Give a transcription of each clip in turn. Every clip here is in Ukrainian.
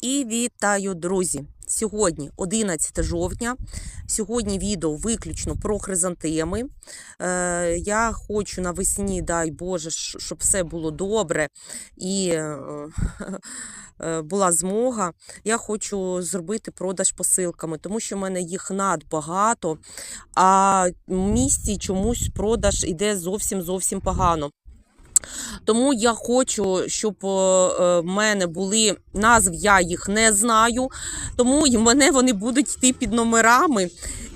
І вітаю, друзі! Сьогодні 11 жовтня. Сьогодні відео виключно про хризантеми. Е, я хочу навесні, дай Боже, щоб все було добре і е, е, була змога. Я хочу зробити продаж посилками, тому що в мене їх надбагато, а в місті чомусь продаж іде зовсім зовсім погано. Тому я хочу, щоб е, е, в мене були назв, я їх не знаю. Тому в мене вони будуть йти під номерами.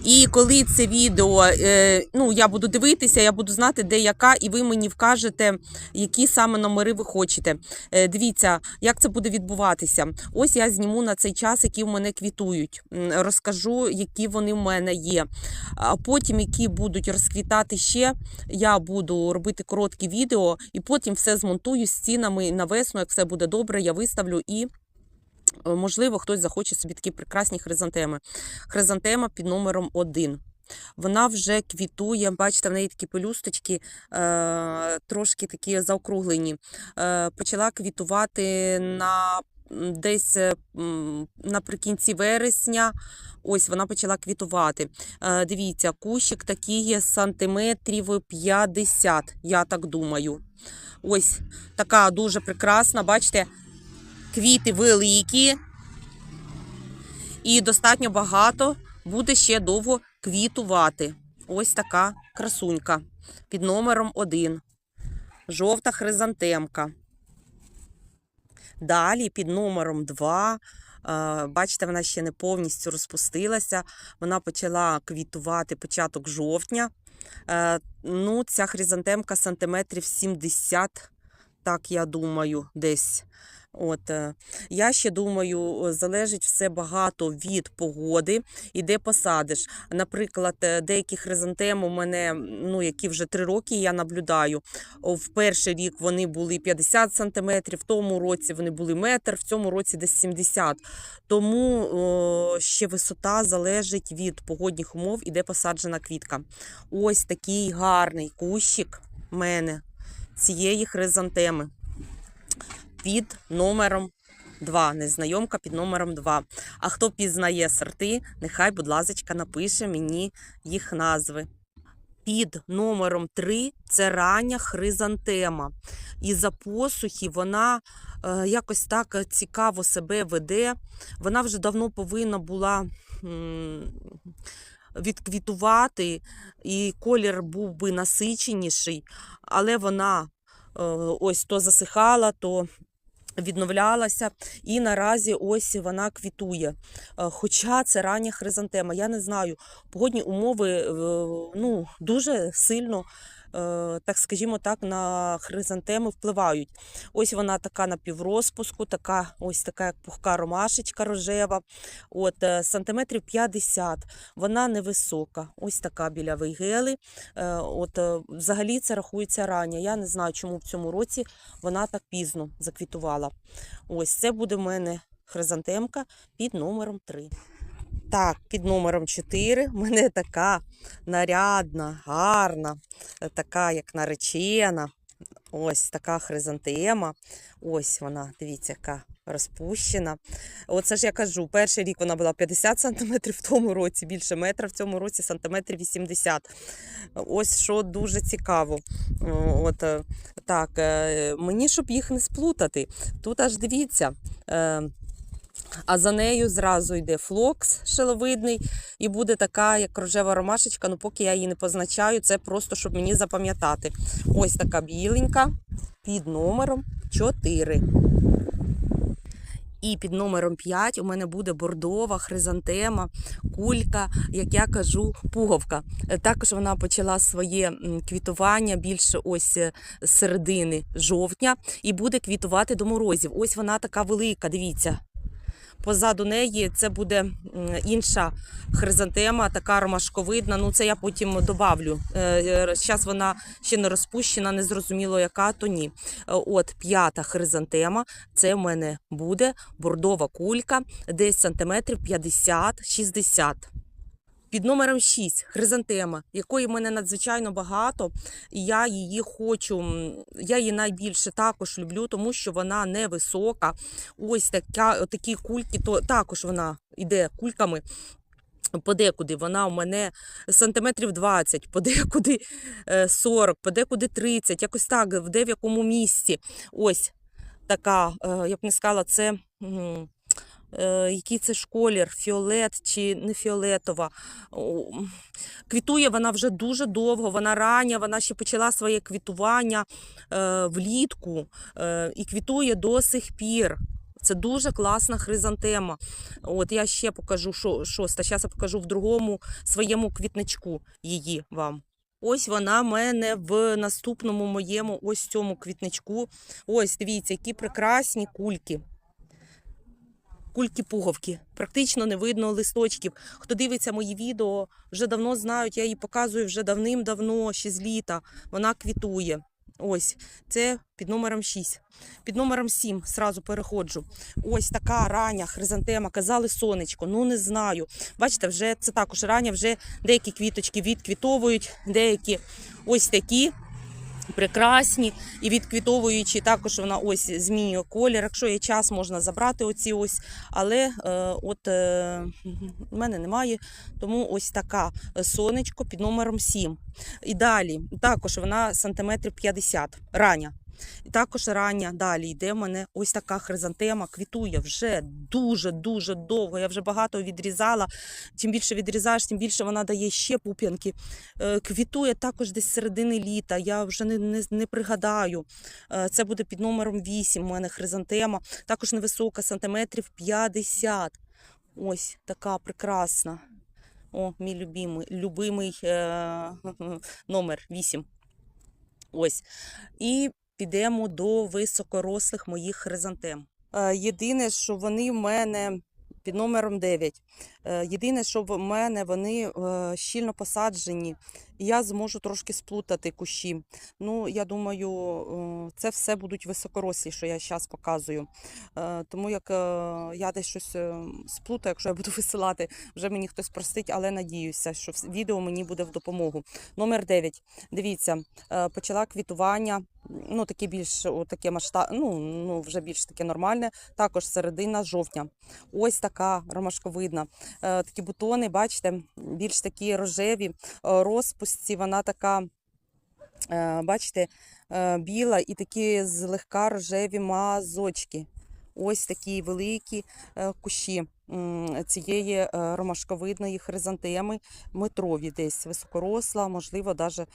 І коли це відео, е, ну я буду дивитися, я буду знати, де яка, і ви мені вкажете, які саме номери ви хочете. Е, Дивіться, як це буде відбуватися. Ось я зніму на цей час, які в мене квітують. Розкажу, які вони в мене є. А потім, які будуть розквітати ще, я буду робити короткі відео і потім все змонтую з цінами на весну. Як все буде добре, я виставлю і. Можливо, хтось захоче собі такі прекрасні хризантеми. Хризантема під номером 1. Вона вже квітує, бачите, в неї такі пелюсточки, е, трошки такі заокруглені. Е, почала квітувати на десь е, наприкінці вересня. Ось вона почала квітувати. Дивіться, кущик такий є сантиметрів 50, я так думаю. Ось така дуже прекрасна, бачите, квіти великі і достатньо багато буде ще довго квітувати. Ось така красунька під номером 1. Жовта хризантемка. Далі під номером 2. е, Бачите, вона ще не повністю розпустилася. Вона почала квітувати початок жовтня. Е, Ну, ця хризантемка сантиметрів 70, так я думаю, десь. От, е, я ще думаю, залежить все багато від погоди і де посадиш. Наприклад, е, деякі хризантеми у мене, ну, які вже три роки я наблюдаю. В перший рік вони були 50 сантиметрів, в тому році вони були метр, в цьому році десь 70. Тому о, ще висота залежить від погодних умов і де посаджена квітка. Ось такий гарний кущик в мене цієї хризантеми під номером 2. Незнайомка під номером 2. А хто пізнає сорти, нехай, будь ласка, напише мені їх назви. Під номером 3 це рання хризантема. І за посухи вона е, якось так цікаво себе веде. Вона вже давно повинна була м, відквітувати, і колір був би насиченіший, але вона е, ось то засихала, то відновлялася, і наразі ось вона квітує. Е, Хоча це рання хризантема. Я не знаю, погодні умови е, ну, дуже сильно. Е, Так скажімо так, на хризантеми впливають. Ось вона така на піврозпуску, така ось така як пухка ромашечка рожева. От е, сантиметрів 50. Вона невисока. Ось така біля вейгели. Е, От взагалі це рахується рання. Я не знаю, чому в цьому році вона так пізно заквітувала. Ось це буде в мене хризантемка під номером 3. Так, під номером 4 в мене така нарядна, гарна, е, така як наречена. Ось така хризантема. Ось вона, дивіться, яка розпущена. Оце ж я кажу, перший рік вона була 50 см, в тому році більше метра, в цьому році сантиметрів 80 Ось що дуже цікаво. От е, так, е, мені, щоб їх не сплутати, тут аж дивіться. Е, А за нею зразу йде флокс шиловидний, і буде така, як рожева ромашечка. Ну, поки я її не позначаю, це просто щоб мені запам'ятати. Ось така біленька під номером 4. І під номером 5 у мене буде бордова хризантема, кулька, як я кажу, пуговка. Е, Також вона почала своє квітування більше ось е, з середини жовтня і буде квітувати до морозів. Ось вона така велика, дивіться. Позаду неї це буде інша хризантема, така ромашковидна. Ну це я потім добавлю. Зараз вона ще не розпущена, не зрозуміло яка, то ні. Е, От п'ята хризантема. Це в мене буде бордова кулька, десь сантиметрів 50-60. Під номером 6 хризантема, якої в мене надзвичайно багато, і я її хочу. Я її найбільше також люблю, тому що вона невисока. Ось така, такі кульки, то також вона йде кульками. Подекуди вона у мене сантиметрів 20, подекуди е, 40, подекуди 30, якось так, де в якому місці. Ось така, е, я б не сказала, це. Е, Який це ж колір, фіолет чи не фіолетова. Квітує вона вже дуже довго, вона рання, вона ще почала своє квітування е, влітку е, і квітує до сих пір. Це дуже класна хризантема. От я ще покажу що, шоста. Зараз я покажу в другому своєму квітничку її вам. Ось вона в мене в наступному моєму ось цьому квітничку. Ось дивіться, які прекрасні кульки. Кульки-пуговки. Практично не видно листочків. Хто дивиться мої відео, вже давно знають, я її показую вже давним-давно, ще з літа. Вона квітує. Ось, це під номером 6. Під номером 7 сразу переходжу. Ось така рання хризантема. Казали сонечко. Ну не знаю. Бачите, вже це також рання, вже деякі квіточки відквітовують, деякі ось такі. Прекрасні і відквітовуючи, також вона ось змінює колір. Якщо є час, можна забрати оці ось. Але е, от е, в мене немає, тому ось така е, сонечко під номером 7. І далі також вона сантиметрів 50, рання. І також рання далі йде в мене ось така хризантема, квітує вже дуже-дуже довго. Я вже багато відрізала. Чим більше відрізаєш, тим більше вона дає ще пуп'янки. Е, Квітує також десь середини літа. Я вже не, не, не пригадаю. Е, Це буде під номером 8 у мене хризантема. Також невисока, сантиметрів 50. Ось така прекрасна. О, мій любимий, любимий е, номер 8. Ось. І підемо до високорослих моїх хризантем. Е, Єдине, що вони в мене під номером 9. Е, Єдине, що в мене вони е, щільно посаджені, я зможу трошки сплутати кущі. Ну, я думаю, е, це все будуть високорослі, що я зараз показую. Е, Тому як е, я десь щось сплутаю, якщо я буду висилати, вже мені хтось простить, але надіюся, що відео мені буде в допомогу. Номер 9. Дивіться, почала квітування. Ну, таке більш таке масштаб, ну, ну вже більш таке нормальне. Також середина жовтня. Ось така ромашковидна. Такі бутони, бачите, більш такі рожеві. Е, розпусті, вона така, е, бачите, е, біла і такі злегка рожеві мазочки. Ось такі великі е, кущі цієї ромашковидної хризантеми, метрові десь високоросла, можливо, навіть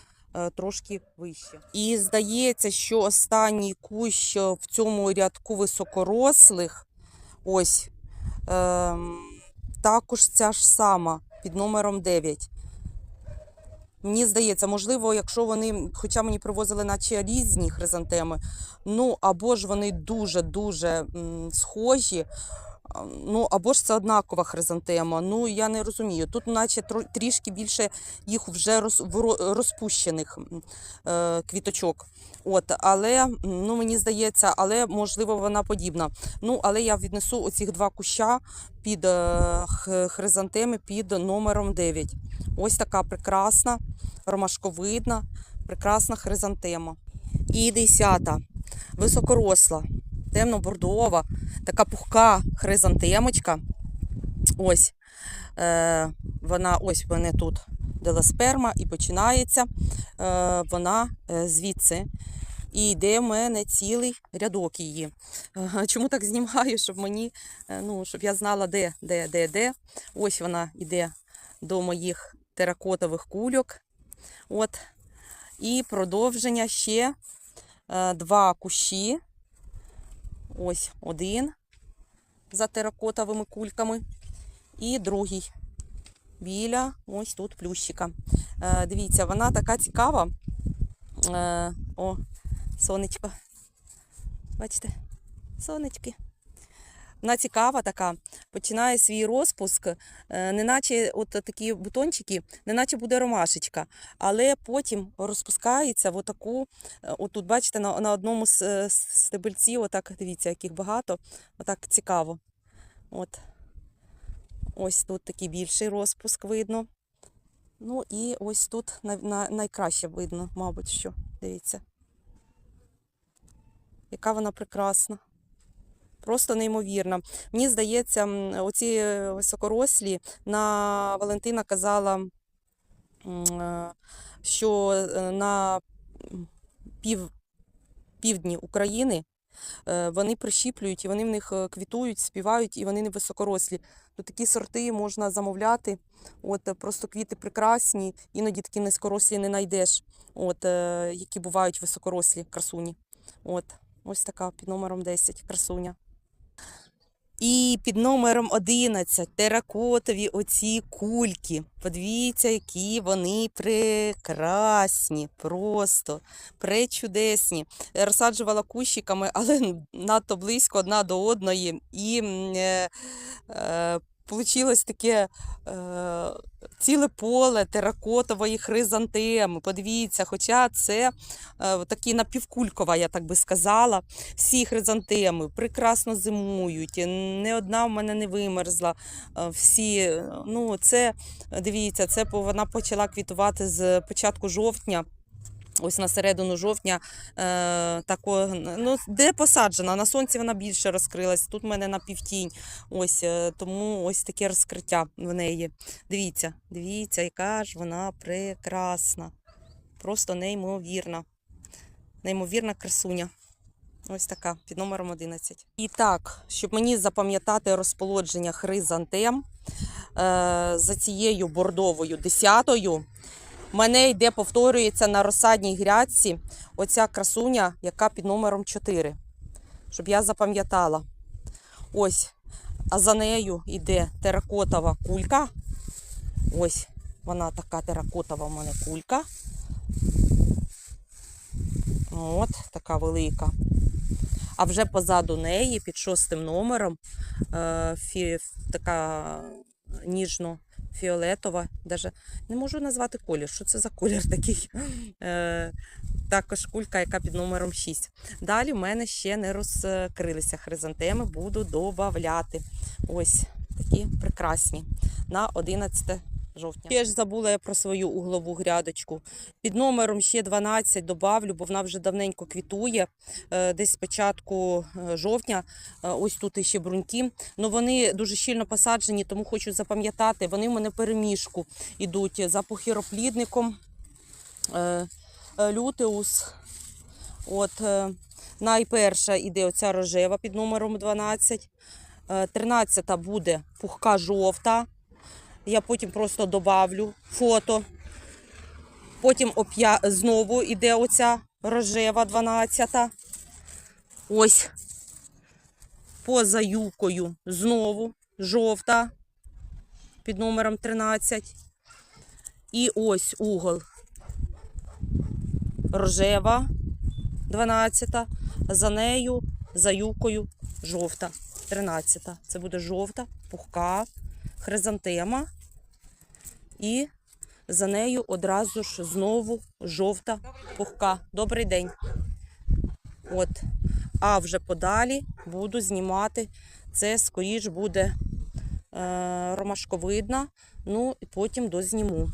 трошки вище. І здається, що останній кущ в цьому рядку високорослих, ось ем, також ця ж сама під номером 9. Мені здається, можливо, якщо вони, хоча мені привозили наче різні хризантеми, ну або ж вони дуже-дуже схожі, ну або ж це однакова хризантема. Ну я не розумію. Тут, наче трішки більше їх вже роз, розпущених е, квіточок. От, але ну мені здається, але можливо вона подібна. Ну, але я віднесу оцих два куща під е, хризантеми під номером 9. Ось така прекрасна, ромашковидна, прекрасна хризантема. І десята, високоросла, темно-бордова, така пухка хризантемочка. Ось е, вона, ось мене тут деласперма і починається е, вона е, звідси. І йде в мене цілий рядок її. Е, Чому так знімаю, щоб мені, е, ну, щоб я знала, де, де, де, де. Ось вона йде до моїх теракотових кульок. От. І продовження ще е, два кущі. Ось один за теракотовими кульками. І другий біля ось тут плющика. Е, дивіться, вона така цікава. Е, о, сонечко. Бачите? Сонечки. Вона цікава така, починає свій розпуск, е, неначе от такі бутончики, неначе буде ромашечка, але потім розпускається в отаку, е, отут, бачите, на, на одному з е, з стебельці, отак, дивіться, яких багато, отак цікаво. От. Ось тут такий більший розпуск видно. Ну і ось тут най- най- найкраще видно, мабуть, що. Дивіться. Яка вона прекрасна. Просто неймовірна. Мені здається, оці високорослі на Валентина казала, е, що е, на пів, півдні України е, вони прищіплюють, і вони в них квітують, співають, і вони не високорослі. То такі сорти можна замовляти. От просто квіти прекрасні, іноді такі низькорослі не знайдеш, от, які бувають високорослі красуні. От, ось така під номером 10 красуня. І під номером 11 теракотові оці кульки. Подивіться, які вони прекрасні, просто пречудесні. Розсаджувала кущиками, але надто близько одна до одної. І е, е, Получилось таке е, ціле поле теракотової хризантеми. Подивіться, хоча це е, такі напівкулькова, я так би сказала. Всі хризантеми прекрасно зимують. Не одна в мене не вимерзла. Е, Всі, е, ну, це, дивіться, це вона почала квітувати з початку жовтня. Ось на середину жовтня, е, тако, ну, де посаджена, на сонці вона більше розкрилась. Тут в мене на півтінь. Ось, е, тому ось таке розкриття в неї. Дивіться, дивіться, яка ж вона прекрасна. Просто неймовірна. Неймовірна красуня. Ось така, під номером 11. І так, щоб мені запам'ятати розполодження хризантем е, за цією бордовою десятою, мене йде, повторюється на розсадній грядці оця красуня, яка під номером 4. Щоб я запам'ятала. Ось. А за нею йде теракотова кулька. Ось вона така теракотова в мене кулька. От, така велика. А вже позаду неї, під шостим номером, е, така ніжно-фіолетова. Даже не можу назвати колір. Що це за колір такий? Е, також кулька, яка під номером 6. Далі в мене ще не розкрилися хризантеми, буду додавати. Ось такі прекрасні на 11 жовтня. Ще ж забула я про свою углову грядочку. Під номером ще 12 добавлю, бо вона вже давненько квітує. Е, Десь з початку е, жовтня. Е, Ось тут іще бруньки. Ну вони дуже щільно посаджені, тому хочу запам'ятати. Вони в мене в переміжку йдуть за похіроплідником. Е, Лютеус. От, найперша іде оця рожева під номером 12. Е, 13 буде пухка жовта. Я потім просто добавлю фото. Потім знову іде оця рожева 12. -та. Ось поза юкою знову жовта під номером 13. І ось угол рожева 12. -та. За нею, за юкою жовта 13. -та. Це буде жовта, пухка, хризантема. І за нею одразу ж знову жовта пухка. Добрий день. От. А вже подалі буду знімати. Це скоріш буде е, ромашковидна. Ну і потім дозніму.